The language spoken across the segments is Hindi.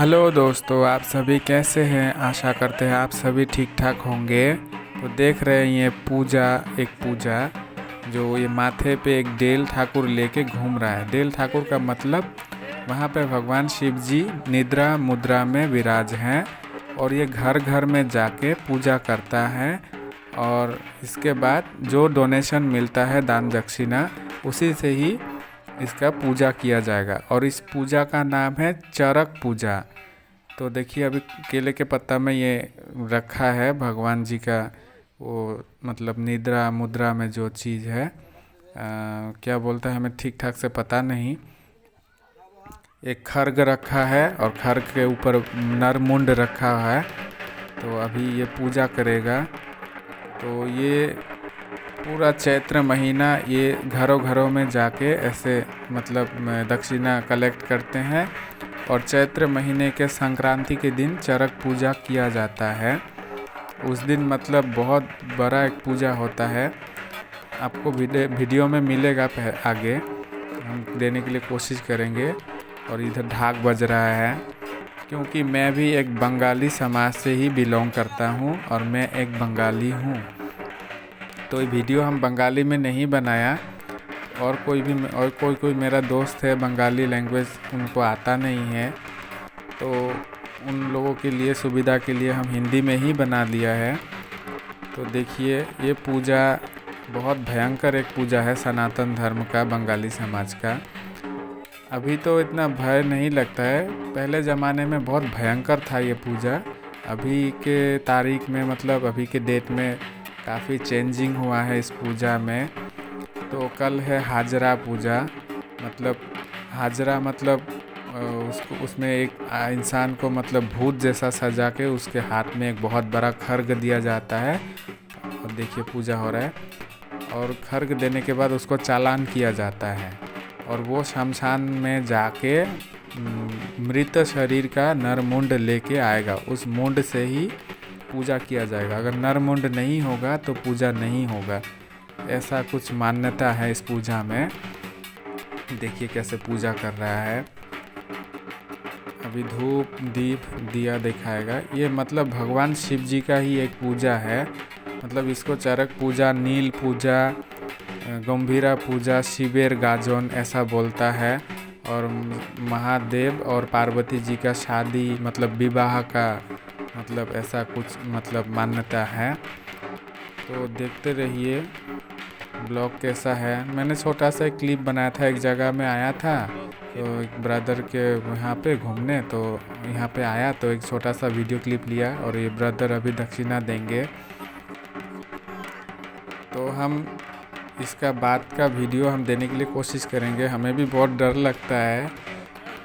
हेलो दोस्तों, आप सभी कैसे हैं? आशा करते हैं आप सभी ठीक ठाक होंगे। तो देख रहे हैं ये पूजा, एक पूजा, जो ये माथे पे एक डेल ठाकुर लेके घूम रहा है। डेल ठाकुर का मतलब वहाँ पे भगवान शिव जी निद्रा मुद्रा में विराज हैं और ये घर घर में जाके पूजा करता है और इसके बाद जो डोनेशन मिलता है दान दक्षिणा, उसी से ही इसका पूजा किया जाएगा। और इस पूजा का नाम है चरक पूजा। तो देखिए अभी केले के पत्ता में ये रखा है भगवान जी का वो मतलब निद्रा मुद्रा में जो चीज़ है आ, क्या बोलता है हमें ठीक ठाक से पता नहीं। एक खर्ग रखा है और खर्ग के ऊपर नरमुंड रखा है। तो अभी ये पूजा करेगा। तो ये पूरा चैत्र महीना ये घरों घरों में जाके ऐसे मतलब दक्षिणा कलेक्ट करते हैं। और चैत्र महीने के संक्रांति के दिन चरक पूजा किया जाता है। उस दिन मतलब बहुत बड़ा एक पूजा होता है। आपको वीडियो में मिलेगा आगे। हम देने के लिए कोशिश करेंगे। और इधर ढाक बज रहा है। क्योंकि मैं भी एक बंगाली समाज से ही बिलोंग करता हूँ और मैं एक बंगाली हूँ। तो ये वीडियो हम बंगाली में नहीं बनाया। और कोई भी और कोई कोई मेरा दोस्त है बंगाली लैंग्वेज उनको आता नहीं है। तो उन लोगों के लिए, सुविधा के लिए हम हिंदी में ही बना लिया है। तो देखिए, ये पूजा बहुत भयंकर एक पूजा है सनातन धर्म का, बंगाली समाज का। अभी तो इतना भय नहीं लगता है। पहले ज़माने में बहुत भयंकर था ये पूजा। अभी के तारीख में मतलब अभी के डेट में काफ़ी चेंजिंग हुआ है इस पूजा में। तो कल है हाजरा पूजा। मतलब हाजरा मतलब उसको, उसमें एक इंसान को मतलब भूत जैसा सजा के उसके हाथ में एक बहुत बड़ा खर्ग दिया जाता है। और देखिए पूजा हो रहा है। और खर्ग देने के बाद उसको चालान किया जाता है। और वो शमशान में जाके मृत शरीर का नर मुंड लेके आएगा। उस मुंड से ही पूजा किया जाएगा। अगर नर मुंड नहीं होगा तो पूजा नहीं होगा। ऐसा कुछ मान्यता है इस पूजा में। देखिए कैसे पूजा कर रहा है। अभी धूप, दीप, दिया दिखाएगा। ये मतलब भगवान शिव जी का ही एक पूजा है। मतलब इसको चरक पूजा, नील पूजा गंभीरा पूजा, शिवेर गाजन ऐसा बोलता है। और महादेव और पार्वती जी का शादी मतलब विवाह का मतलब ऐसा कुछ मतलब मान्यता है। तो देखते रहिए, ब्लॉग कैसा है। मैंने छोटा सा एक क्लिप बनाया था, एक जगह में आया था। तो एक ब्रदर के यहाँ पे घूमने तो यहाँ पे आया तो एक छोटा सा वीडियो क्लिप लिया और ये ब्रदर अभी दक्षिणा देंगे। तो हम इसका बात का वीडियो हम देने के लिए कोशिश करेंगे। हमें भी बहुत डर लगता है।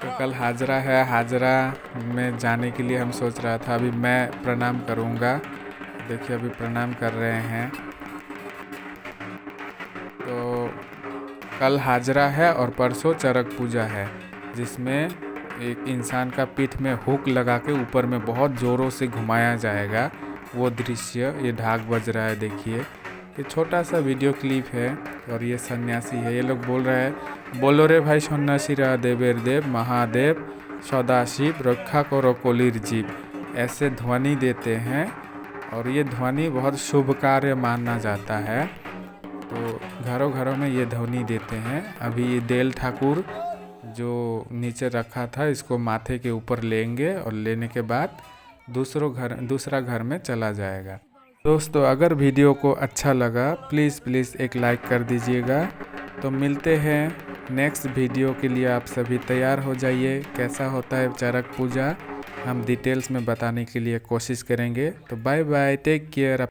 तो कल हाजरा है। हाजरा में जाने के लिए हम सोच रहा था, अभी मैं प्रणाम करूँगा। देखिए, अभी प्रणाम कर रहे हैं। तो कल हाजरा है और परसों चरक पूजा है, जिसमें एक इंसान का पीठ में हुक लगा के ऊपर में बहुत ज़ोरों से घुमाया जाएगा। वो दृश्य, ये ढाक बज रहा है, देखिए। ये छोटा सा वीडियो क्लिप है और ये सन्यासी है। ये लोग बोल रहे हैं, बोलो रे भाई सन्यासी रा, देवेर देव, महादेव, सदाशिव, रक्षा करो कोलिर जीव। ऐसे ध्वनि देते हैं और ये ध्वनि बहुत शुभ कार्य माना जाता है। तो घरों घरों में ये ध्वनि देते हैं। अभी ये देल ठाकुर जो नीचे रखा था, इसको माथे के ऊपर लेंगे और लेने के बाद दूसरों घर, दूसरा घर में चला जाएगा। दोस्तों, अगर वीडियो को अच्छा लगा प्लीज़ प्लीज़ एक लाइक कर दीजिएगा। तो मिलते हैं नेक्स्ट वीडियो के लिए। आप सभी तैयार हो जाइए। कैसा होता है चरक पूजा, हम डिटेल्स में बताने के लिए कोशिश करेंगे। तो बाय बाय टेक केयर